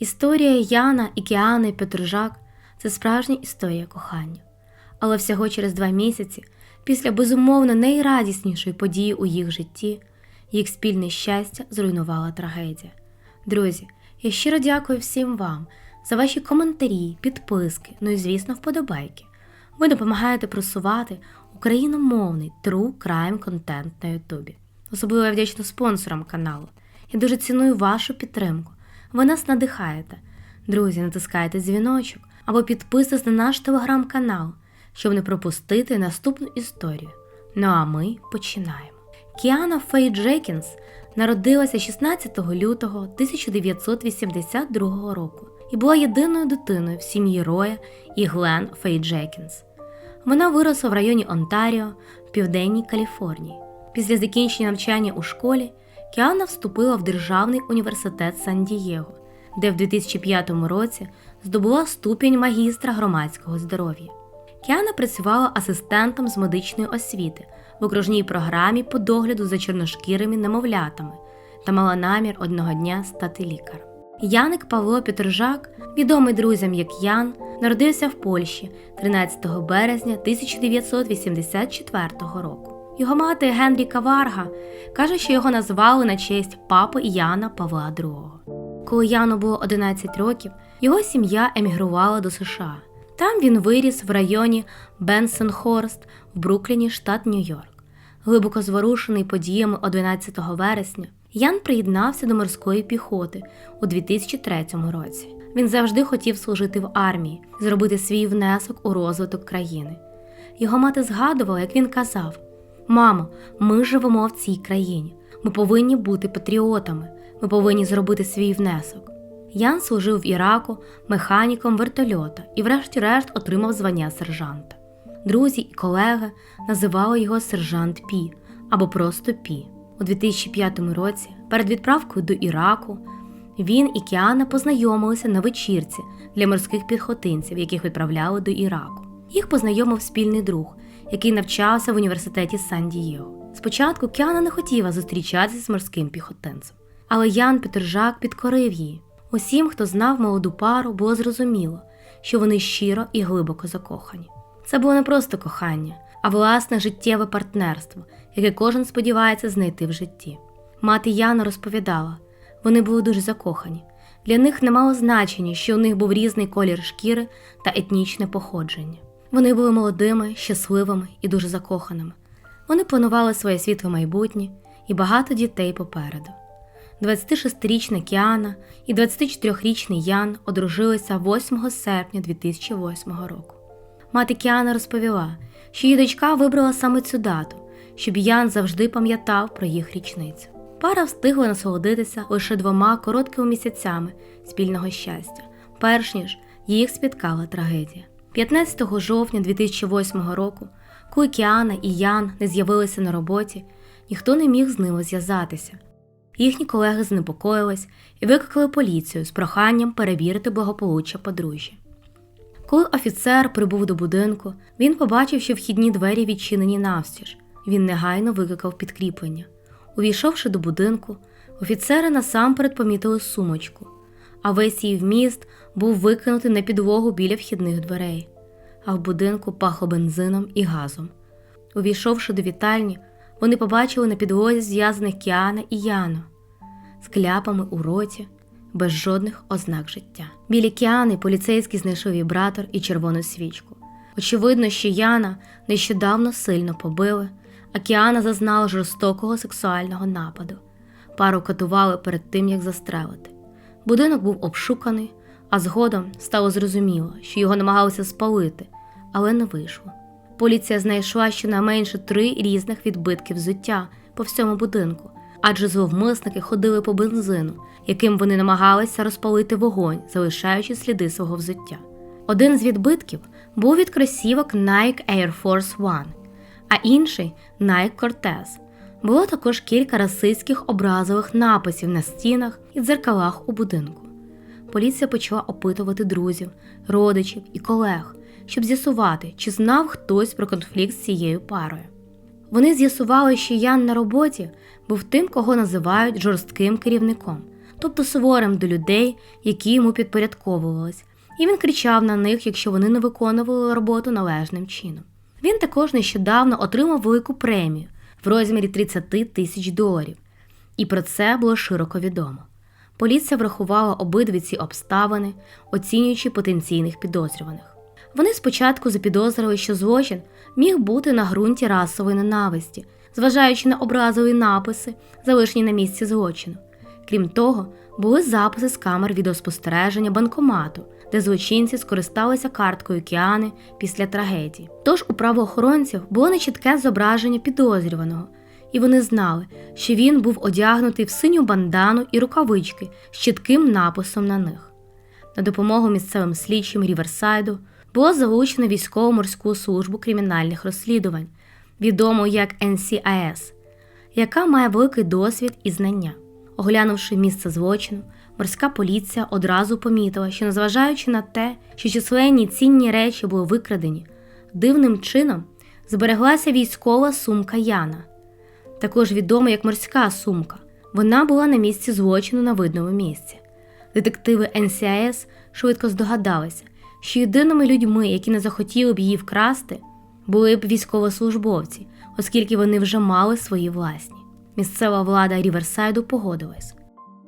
Історія Яна і Кіани Петружак це справжня історія кохання. Але всього через два місяці, після безумовно найрадіснішої події у їх житті, їх спільне щастя зруйнувала трагедія. Друзі, я щиро дякую всім вам за ваші коментарі, підписки, ну і, звісно, вподобайки. Ви допомагаєте просувати україномовний true crime контент на Ютубі. Особливо я вдячна спонсорам каналу. Я дуже ціную вашу підтримку. Ви нас надихаєте. Друзі, натискайте дзвіночок або підписуйтесь на наш телеграм-канал, щоб не пропустити наступну історію. Ну а ми починаємо. Кіана Фей Джекінс народилася 16 лютого 1982 року і була єдиною дитиною в сім'ї Роя і Глен Фей Джекінс. Вона виросла в районі Онтаріо в південній Каліфорнії. Після закінчення навчання у школі Кіана вступила в Державний університет Сан-Дієго, де в 2005 році здобула ступінь магістра громадського здоров'я. Кіана працювала асистентом з медичної освіти в окружній програмі по догляду за чорношкірими немовлятами та мала намір одного дня стати лікарем. Яник Павло Петрожак, відомий друзям як Ян, народився в Польщі 13 березня 1984 року. Його мати Генріка Варга каже, що його назвали на честь папи Яна Павла II. Коли Яну було 11 років, його сім'я емігрувала до США. Там він виріс в районі Бенсенхорст в Брукліні, штат Нью-Йорк. Глибоко зворушений подіями 11 вересня, Ян приєднався до морської піхоти у 2003 році. Він завжди хотів служити в армії, зробити свій внесок у розвиток країни. Його мати згадувала, як він казав: Мамо, ми живемо в цій країні. Ми повинні бути патріотами. Ми повинні зробити свій внесок. Ян служив в Іраку механіком вертольота і, врешті-решт, отримав звання сержанта. Друзі і колеги називали його сержант Пі або просто Пі. У 2005 році, перед відправкою до Іраку, він і Кіана познайомилися на вечірці для морських піхотинців, яких відправляли до Іраку. Їх познайомив спільний друг, який навчався в університеті Сан-Дієго. Спочатку Кіана не хотіла зустрічатися з морським піхотинцем, але Ян Петржак підкорив її. Усім, хто знав молоду пару, було зрозуміло, що вони щиро і глибоко закохані. Це було не просто кохання, а власне життєве партнерство, яке кожен сподівається знайти в житті. Мати Яна розповідала, вони були дуже закохані. Для них не мало значення, що у них був різний колір шкіри та етнічне походження. Вони були молодими, щасливими і дуже закоханими. Вони планували своє світле майбутнє і багато дітей попереду. 26-річна Кіана і 24-річний Ян одружилися 8 серпня 2008 року. Мати Кіана розповіла, що її дочка вибрала саме цю дату, щоб Ян завжди пам'ятав про їх річницю. Пара встигла насолодитися лише двома короткими місяцями спільного щастя, перш ніж їх спіткала трагедія. 15 жовтня 2008 року, коли Кіана і Ян не з'явилися на роботі, ніхто не міг з ними зв'язатися. Їхні колеги занепокоїлись і викликали поліцію з проханням перевірити благополуччя подружжя. Коли офіцер прибув до будинку, він побачив, що вхідні двері відчинені навстіж. Він негайно викликав підкріплення. Увійшовши до будинку, офіцери насамперед помітили сумочку, а весь її вміст був викинутий на підлогу біля вхідних дверей, а в будинку пахло бензином і газом. Увійшовши до вітальні, вони побачили на підлозі зв'язаних Кіана і Яну з кляпами у роті, без жодних ознак життя. Біля Кіани поліцейський знайшов вібратор і червону свічку. Очевидно, що Яна нещодавно сильно побили, а Кіана зазнала жорстокого сексуального нападу. Пару катували перед тим, як застрелити. Будинок був обшуканий, а згодом стало зрозуміло, що його намагалися спалити, але не вийшло. Поліція знайшла щонайменше три різних відбитки взуття по всьому будинку, адже зловмисники ходили по бензину, яким вони намагалися розпалити вогонь, залишаючи сліди свого взуття. Один з відбитків був від кросівок Nike Air Force One, а інший Nike Cortez. Було також кілька расистських образових написів на стінах і дзеркалах у будинку. Поліція почала опитувати друзів, родичів і колег, щоб з'ясувати, чи знав хтось про конфлікт з цією парою. Вони з'ясували, що Ян на роботі був тим, кого називають жорстким керівником, тобто суворим до людей, які йому підпорядковувались, і він кричав на них, якщо вони не виконували роботу належним чином. Він також нещодавно отримав велику премію в розмірі 30 тисяч доларів, і про це було широко відомо. Поліція врахувала обидві ці обставини, оцінюючи потенційних підозрюваних. Вони спочатку запідозрили, що злочин міг бути на ґрунті расової ненависті, зважаючи на образові написи, залишені на місці злочину. Крім того, були записи з камер відеоспостереження банкомату, де злочинці скористалися карткою Кіани після трагедії. Тож у правоохоронців було нечітке зображення підозрюваного, і вони знали, що він був одягнутий в синю бандану і рукавички з чітким написом на них. На допомогу місцевим слідчим Ріверсайду було залучено військово-морську службу кримінальних розслідувань, відому як NCIS, яка має великий досвід і знання. Оглянувши місце злочину, морська поліція одразу помітила, що, незважаючи на те, що численні цінні речі були викрадені, дивним чином збереглася військова сумка Яна, також відома як морська сумка. Вона була на місці злочину на видному місці. Детективи NCIS швидко здогадалися, що єдиними людьми, які не захотіли б її вкрасти, були б військовослужбовці, оскільки вони вже мали свої власні. Місцева влада Ріверсайду погодилась.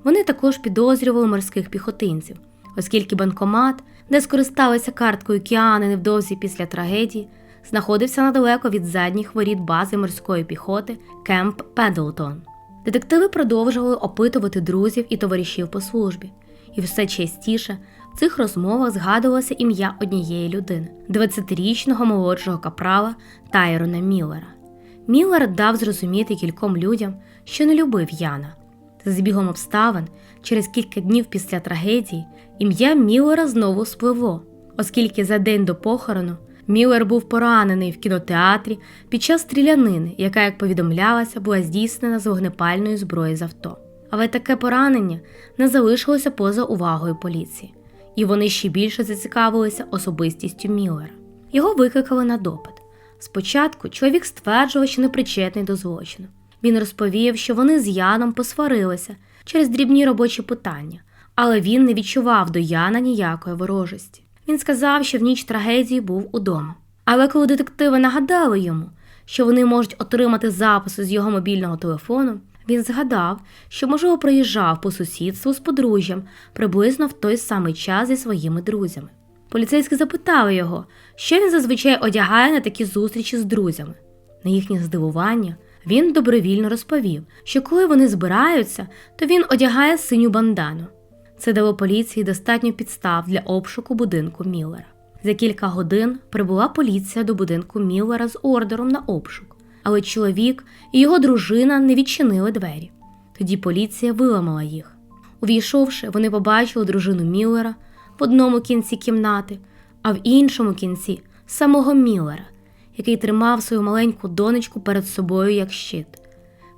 Вони також підозрювали морських піхотинців, оскільки банкомат, де скористалися карткою Кіани невдовзі після трагедії, знаходився недалеко від задніх воріт бази морської піхоти Кемп Педлтон. Детективи продовжували опитувати друзів і товаришів по службі, і все частіше в цих розмовах згадувалося ім'я однієї людини 20-річного молодшого капрала Тайрона Міллера. Міллер дав зрозуміти кільком людям, що не любив Яна. За збігом обставин, через кілька днів після трагедії, ім'я Міллера знову спливло, оскільки за день до похорону Міллер був поранений в кінотеатрі під час стрілянини, яка, як повідомлялося, була здійснена з вогнепальної зброї з авто. Але таке поранення не залишилося поза увагою поліції, і вони ще більше зацікавилися особистістю Міллера. Його викликали на допит. Спочатку чоловік стверджував, що не причетний до злочину. Він розповів, що вони з Яном посварилися через дрібні робочі питання, але він не відчував до Яна ніякої ворожості. Він сказав, що в ніч трагедії був удома. Але коли детективи нагадали йому, що вони можуть отримати записи з його мобільного телефону, він згадав, що, можливо, проїжджав по сусідству з подружжям приблизно в той самий час зі своїми друзями. Поліцейські запитали його, що він зазвичай одягає на такі зустрічі з друзями. На їхнє здивування він добровільно розповів, що коли вони збираються, то він одягає синю бандану. Це дало поліції достатньо підстав для обшуку будинку Міллера. За кілька годин прибула поліція до будинку Міллера з ордером на обшук, але чоловік і його дружина не відчинили двері. Тоді поліція виламала їх. Увійшовши, вони побачили дружину Міллера в одному кінці кімнати, а в іншому кінці самого Міллера, який тримав свою маленьку донечку перед собою як щит.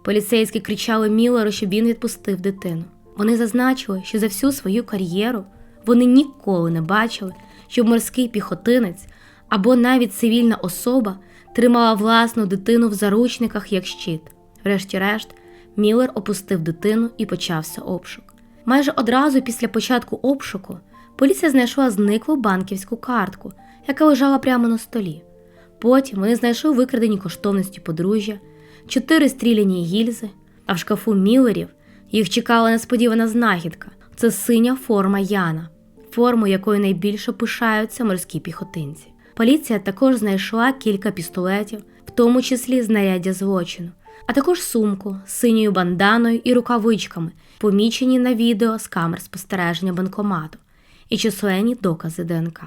Поліцейські кричали Міллеру, щоб він відпустив дитину. Вони зазначили, що за всю свою кар'єру вони ніколи не бачили, щоб морський піхотинець або навіть цивільна особа тримала власну дитину в заручниках як щит. Врешті-решт, Міллер опустив дитину і почався обшук. Майже одразу після початку обшуку поліція знайшла зниклу банківську картку, яка лежала прямо на столі. Потім вони знайшли викрадені коштовності подружжя, чотири стріляні гільзи, а в шкафу Міллерів їх чекала несподівана знахідка це синя форма Яна, форму якою найбільше пишаються морські піхотинці. Поліція також знайшла кілька пістолетів, в тому числі знаряддя злочину, а також сумку з синьою банданою і рукавичками, помічені на відео з камер спостереження банкомату, і численні докази ДНК.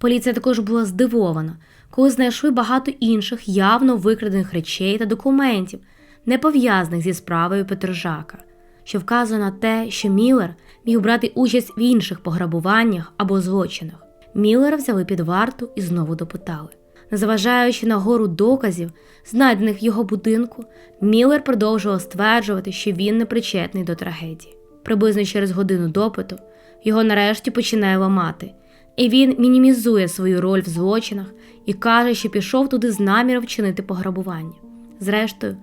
Поліція також була здивована, коли знайшли багато інших явно викрадених речей та документів, не пов'язаних зі справою Петрожака, що вказує на те, що Міллер міг брати участь в інших пограбуваннях або злочинах. Міллера взяли під варту і знову допитали. Незважаючи на гору доказів, знайдених в його будинку, Міллер продовжував стверджувати, що він не причетний до трагедії. Приблизно через годину допиту його нарешті починає ламати, і він мінімізує свою роль в злочинах і каже, що пішов туди з наміром вчинити пограбування. Зрештою,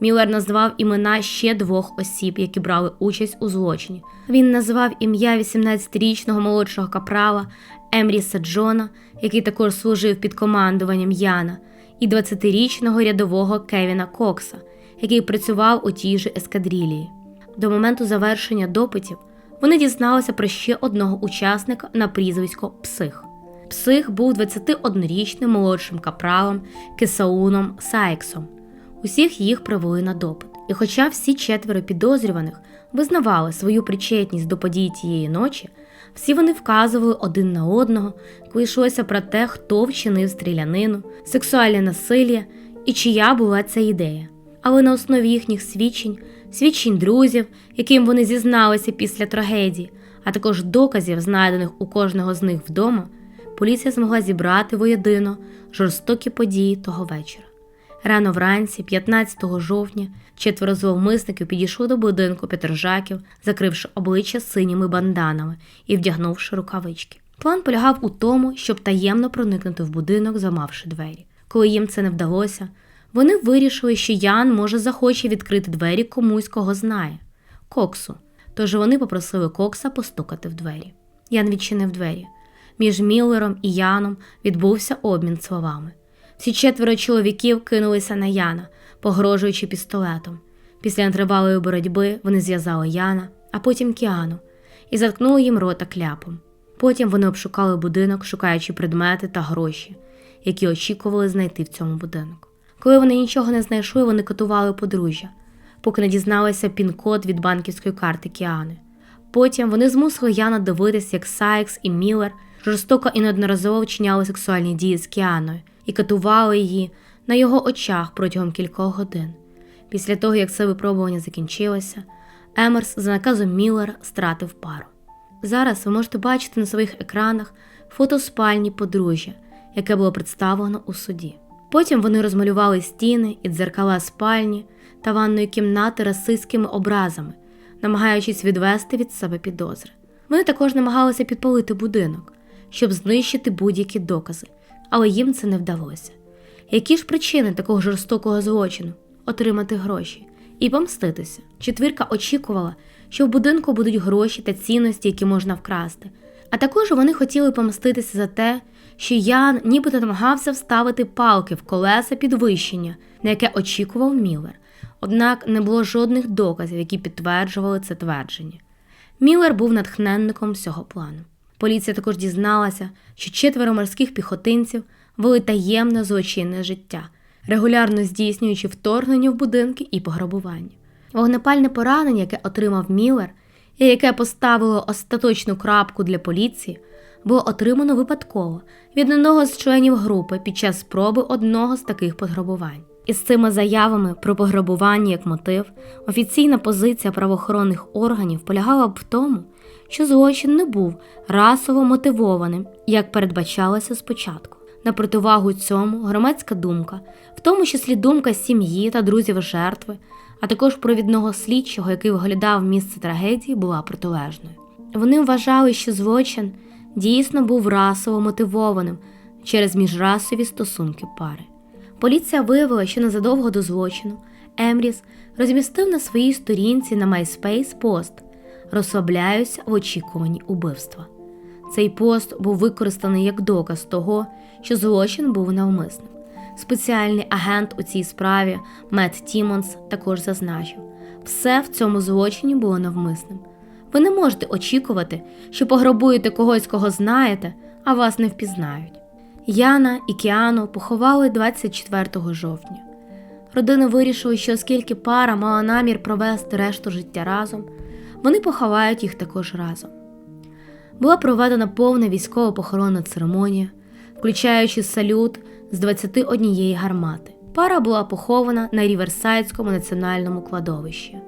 Міллер назвав імена ще двох осіб, які брали участь у злочині. Він назвав ім'я 18-річного молодшого капрала Емріса Джона, який також служив під командуванням Яна, і 20-річного рядового Кевіна Кокса, який працював у тій же ескадрилії. До моменту завершення допитів вони дізналися про ще одного учасника на прізвисько Псих. Псих був 21-річним молодшим капралом Кесауном Сайксом. Усіх їх привели на допит. І хоча всі четверо підозрюваних визнавали свою причетність до подій тієї ночі, всі вони вказували один на одного, коли йшлося про те, хто вчинив стрілянину, сексуальне насилля і чия була ця ідея. Але на основі їхніх свідчень, свідчень друзів, яким вони зізналися після трагедії, а також доказів, знайдених у кожного з них вдома, поліція змогла зібрати воєдино жорстокі події того вечора. Рано вранці, 15 жовтня, четверо зловмисників підійшли до будинку Петрожаків, закривши обличчя синіми банданами і вдягнувши рукавички. План полягав у тому, щоб таємно проникнути в будинок, замавши двері. Коли їм це не вдалося, вони вирішили, що Ян може захоче відкрити двері комусь, кого знає Коксу. Тож вони попросили Кокса постукати в двері. Ян відчинив двері. Між Міллером і Яном відбувся обмін словами. Всі четверо чоловіків кинулися на Яна, погрожуючи пістолетом. Після нетривалої боротьби вони зв'язали Яна, а потім Кіану, і заткнули їм рота кляпом. Потім вони обшукали будинок, шукаючи предмети та гроші, які очікували знайти в цьому будинку. Коли вони нічого не знайшли, вони катували подружжя, поки не дізналися пін-код від банківської карти Кіани. Потім вони змусили Яна дивитися, як Сайкс і Міллер жорстоко і неодноразово вчиняли сексуальні дії з Кіаною і катували її на його очах протягом кількох годин. Після того, як це випробування закінчилося, Емерс за наказом Міллера стратив пару. Зараз ви можете бачити на своїх екранах фото спальні подружжя, яке було представлено у суді. Потім вони розмалювали стіни і дзеркала спальні та ванної кімнати расистськими образами, намагаючись відвести від себе підозри. Вони також намагалися підпалити будинок, щоб знищити будь-які докази, але їм це не вдалося. Які ж причини такого жорстокого злочину отримати гроші і помститися? Четвірка очікувала, що в будинку будуть гроші та цінності, які можна вкрасти. А також вони хотіли помститися за те, що Ян нібито намагався вставити палки в колеса підвищення, на яке очікував Міллер. Однак не було жодних доказів, які підтверджували це твердження. Міллер був натхненником цього плану. Поліція також дізналася, що четверо морських піхотинців вели таємне злочинне життя, регулярно здійснюючи вторгнення в будинки і пограбування. Вогнепальне поранення, яке отримав Міллер, і яке поставило остаточну крапку для поліції, було отримано випадково від одного з членів групи під час спроби одного з таких пограбувань. Із цими заявами про пограбування як мотив офіційна позиція правоохоронних органів полягала б в тому, що злочин не був расово мотивованим, як передбачалося спочатку. На противагу цьому громадська думка, в тому числі думка сім'ї та друзів жертви, а також провідного слідчого, який виглядав місце трагедії, була протилежною. Вони вважали, що злочин дійсно був расово мотивованим через міжрасові стосунки пари. Поліція виявила, що незадовго до злочину Емріс розмістив на своїй сторінці на MySpace пост Розслабляюся в очікуванні убивства. Цей пост був використаний як доказ того, що злочин був навмисним. Спеціальний агент у цій справі Мет Тімонс також зазначив, все в цьому злочині було навмисним. Ви не можете очікувати, що пограбуєте когось, кого знаєте, а вас не впізнають. Яна і Кіану поховали 24 жовтня. Родини вирішили, що оскільки пара мала намір провести решту життя разом, вони поховають їх також разом. Була проведена повна військово-похоронна церемонія, включаючи салют з 21 гармати. Пара була похована на Ріверсайдському національному кладовищі.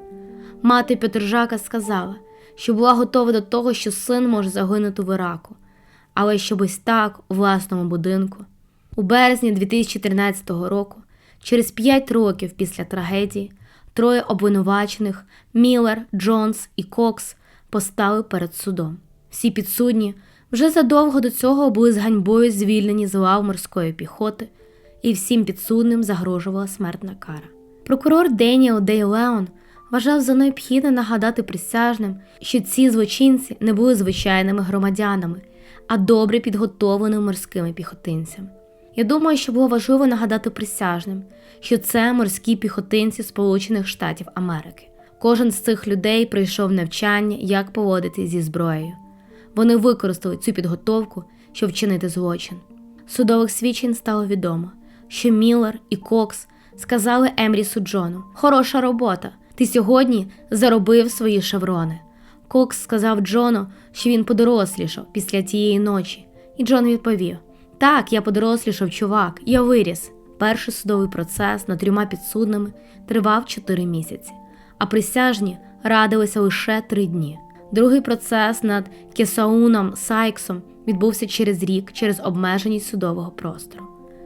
Мати Петржака сказала, що була готова до того, що син може загинути в Іраку, але щоб ось так у власному будинку. У березні 2013 року, через 5 років після трагедії, троє обвинувачених Міллер, Джонс і Кокс постали перед судом. Всі підсудні вже задовго до цього були з ганьбою звільнені з лав морської піхоти, і всім підсудним загрожувала смертна кара. Прокурор Деніел Дей Леон вважав за необхідне нагадати присяжним, що ці злочинці не були звичайними громадянами, а добре підготовленими морськими піхотинцями. Я думаю, що було важливо нагадати присяжним, що це морські піхотинці Сполучених Штатів Америки. Кожен з цих людей пройшов навчання, як поводити зі зброєю. Вони використали цю підготовку, щоб вчинити злочин. Судових свідчень стало відомо, що Міллер і Кокс сказали Емрісу Джону: Хороша робота! Ти сьогодні заробив свої шеврони. Кокс сказав Джону, що він подорослішав після тієї ночі, і Джон відповів: Так, я подорослішав, чувак, я виріс. Перший судовий процес над трьома підсудними тривав 4 місяці, а присяжні радилися лише 3 дні. Другий процес над Кесауном Сайксом відбувся через рік через обмеженість судового простору.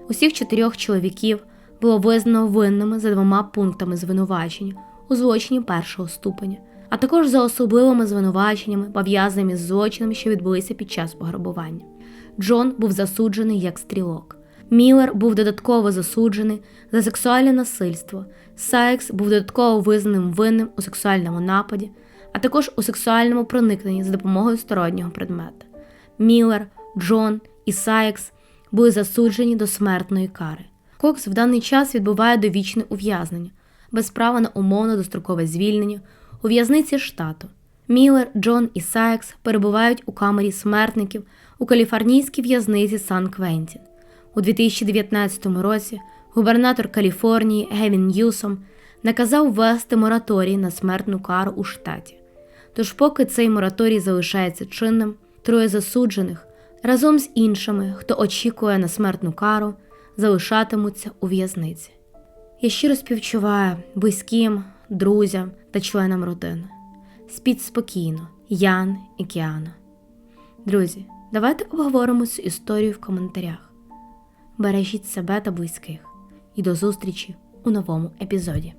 Усіх чотирьох чоловіків було визнано винними за двома пунктами звинувачення у злочині першого ступеня, а також за особливими звинуваченнями, пов'язаними з злочинами, що відбулися під час пограбування. Джон був засуджений як стрілок. Міллер був додатково засуджений за сексуальне насильство. Сайкс був додатково визнаним винним у сексуальному нападі, а також у сексуальному проникненні за допомогою стороннього предмета. Міллер, Джон і Сайкс були засуджені до смертної кари. Кокс в даний час відбуває довічне ув'язнення, без права на умовно дострокове звільнення у в'язниці штату. Міллер, Джон і Сайкс перебувають у камері смертників у каліфорнійській в'язниці Сан Квентін. У 2019 році губернатор Каліфорнії Гевін Ньюсом наказав ввести мораторій на смертну кару у штаті. Тож, поки цей мораторій залишається чинним, троє засуджених разом з іншими, хто очікує на смертну кару, залишатимуться у в'язниці. Я щиро співчуваю близьким, друзям та членам родини. Спіть спокійно, Ян і Кіана. Друзі, давайте обговоримо цю історію в коментарях. Бережіть себе та близьких. І до зустрічі у новому епізоді.